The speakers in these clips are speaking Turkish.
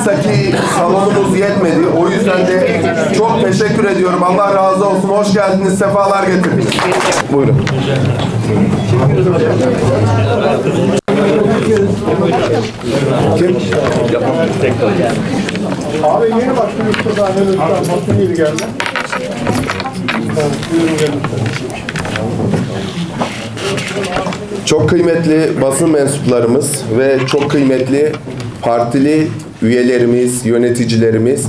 Oysa ki salonumuz yetmedi. O yüzden de çok teşekkür ediyorum. Allah razı olsun. Hoş geldiniz. Sefalar getirdiniz. Buyurun. Kim? Abi yeni başladı Mustafa Ahmet Özkan. Basın yeri geldi. Çok kıymetli basın mensuplarımız ve çok kıymetli partili üyelerimiz, yöneticilerimiz,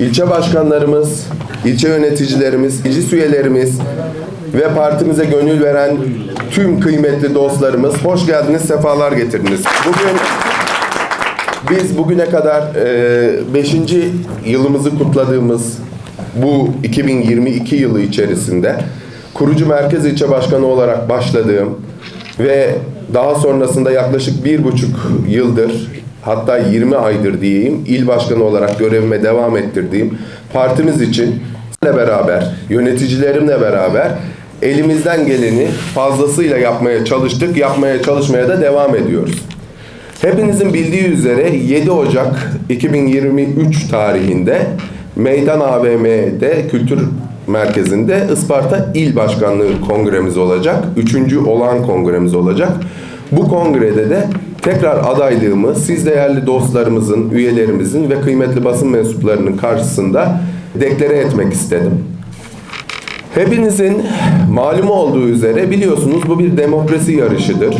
ilçe başkanlarımız, ilçe yöneticilerimiz, meclis üyelerimiz ve partimize gönül veren tüm kıymetli dostlarımız hoş geldiniz, sefalar getirdiniz. Bugün biz bugüne kadar 5. yılımızı kutladığımız bu 2022 yılı içerisinde kurucu merkez ilçe başkanı olarak başladığım ve daha sonrasında yaklaşık bir buçuk yıldır hatta 20 aydır diyeyim il başkanı olarak görevime devam ettirdiğim partimiz için beraber yöneticilerimle beraber elimizden geleni fazlasıyla yapmaya çalıştık, yapmaya çalışmaya da devam ediyoruz. Hepinizin bildiği üzere 7 Ocak 2023 tarihinde Meydan AVM'de Kültür Merkezi'nde Isparta İl Başkanlığı Kongremiz olacak. Üçüncü olan kongremiz olacak. Bu kongrede de tekrar adaylığımı siz değerli dostlarımızın, üyelerimizin ve kıymetli basın mensuplarının karşısında deklare etmek istedim. Hepinizin malumu olduğu üzere biliyorsunuz bu bir demokrasi yarışıdır.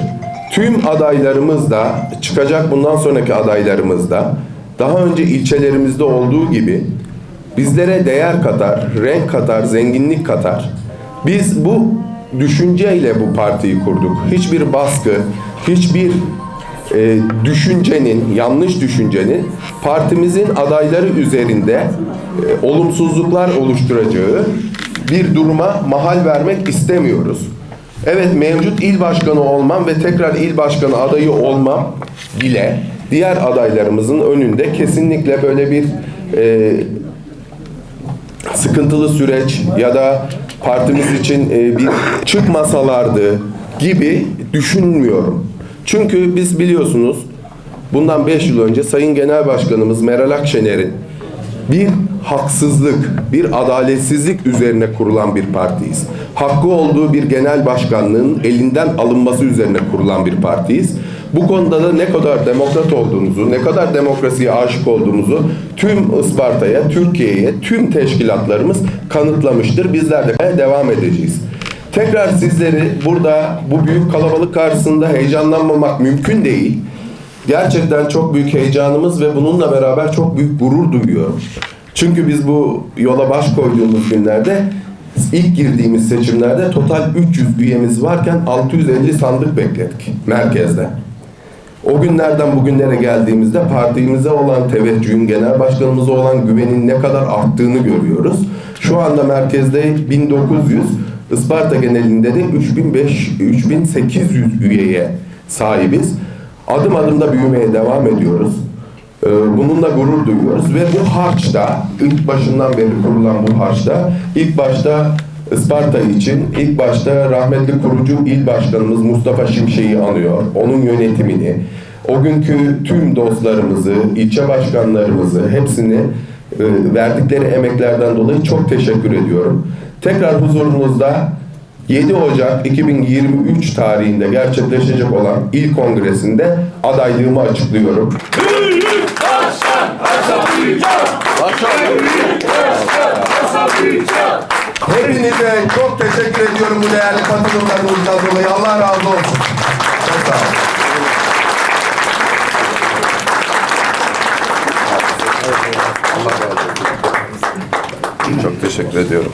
Tüm adaylarımız da çıkacak bundan sonraki adaylarımız da daha önce ilçelerimizde olduğu gibi bizlere değer katar, renk katar, zenginlik katar. Biz bu düşünceyle bu partiyi kurduk. Hiçbir baskı, hiçbir e, düşüncenin, yanlış düşüncenin partimizin adayları üzerinde e, olumsuzluklar oluşturacağı bir duruma mahal vermek istemiyoruz. Evet mevcut il başkanı olmam ve tekrar il başkanı adayı olmam bile diğer adaylarımızın önünde kesinlikle böyle bir e, sıkıntılı süreç ya da partimiz için e, bir çıkmasalardı gibi düşünmüyorum. Çünkü biz biliyorsunuz bundan 5 yıl önce Sayın Genel Başkanımız Meral Akşener'in bir haksızlık, bir adaletsizlik üzerine kurulan bir partiyiz. Hakkı olduğu bir genel başkanlığın elinden alınması üzerine kurulan bir partiyiz. Bu konuda da ne kadar demokrat olduğumuzu, ne kadar demokrasiye aşık olduğumuzu tüm Isparta'ya, Türkiye'ye, tüm teşkilatlarımız kanıtlamıştır. Bizler de devam edeceğiz. Tekrar sizleri burada bu büyük kalabalık karşısında heyecanlanmamak mümkün değil. Gerçekten çok büyük heyecanımız ve bununla beraber çok büyük gurur duyuyorum. Çünkü biz bu yola baş koyduğumuz günlerde ilk girdiğimiz seçimlerde total 300 üyemiz varken 650 sandık bekledik merkezde. O günlerden bugünlere geldiğimizde partimize olan teveccühün, genel başkanımıza olan güvenin ne kadar arttığını görüyoruz. Şu anda merkezde 1900, Isparta genelinde de 3500, 3800 üyeye sahibiz. Adım adım da büyümeye devam ediyoruz. Ee, Bununla gurur duyuyoruz ve bu harçta, ilk başından beri kurulan bu harçta, ilk başta Isparta için ilk başta rahmetli kurucu il başkanımız Mustafa Şimşek'i anıyor. Onun yönetimini, o günkü tüm dostlarımızı, ilçe başkanlarımızı hepsini e, verdikleri emeklerden dolayı çok teşekkür ediyorum. Tekrar huzurunuzda 7 Ocak 2023 tarihinde gerçekleşecek olan il kongresinde adaylığımı açıklıyorum. Hepinize çok teşekkür ediyorum bu değerli katılımlarınızdan dolayı. Allah razı olsun. Çok sağ olun. Çok teşekkür ediyorum.